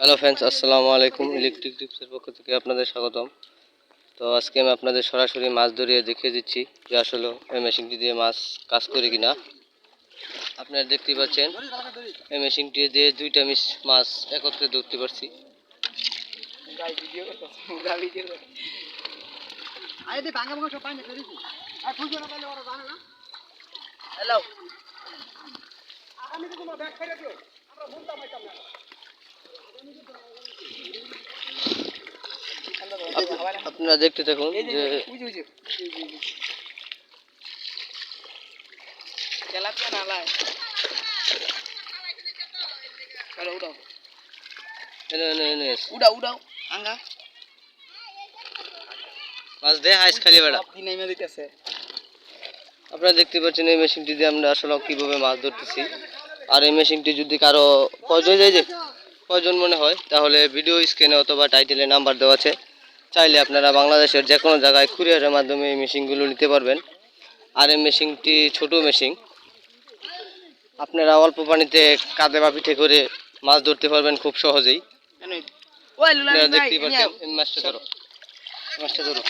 Hello friends আসসালামু আলাইকুম electric টিপসের পক্ষ থেকে আপনাদের স্বাগতম। তো আজকে আমি আপনাদের সরাসরি মাছ ধরিয়ে দেখিয়ে দিচ্ছি যে আসলে এই মেশিনটি দিয়ে মাছ কাজ করে কিনা। আপনারা দেখতেই পাচ্ছেন, এই মেশিনটি দিয়ে দুইটা মিস মাছ একত্রে ধরতে পারছি। হ্যালো আপনারা দেখতে থাকুন যে উড়াও। উড়াও আঙ্গা। মাছ দে হাইস খালি বেড়া। আপনারা দেখতে পাচ্ছেন এই মেশিনটি দিয়ে আমরা আসলে কীভাবে মাছ ধরতেছি। আর এই মেশিনটি যদি কারও প্রয়োজন যায় যে প্রয়োজন মনে হয় তাহলে ভিডিও স্ক্রিনে অথবা টাইটেলে নাম্বার দেওয়া আছে। চাইলে আপনারা বাংলাদেশের যে কোনো জায়গায় কুরিয়ারের মাধ্যমে এই মেশিনগুলো নিতে পারবেন। আর এই মেশিনটি ছোট মেশিন। আপনারা অল্প পানিতে কাঁদে বা পিঠে করে মাছ ধরতে পারবেন খুব সহজেই। দেখতেই পাচ্ছেন মাছটা ধরো। মাছটা ধরো।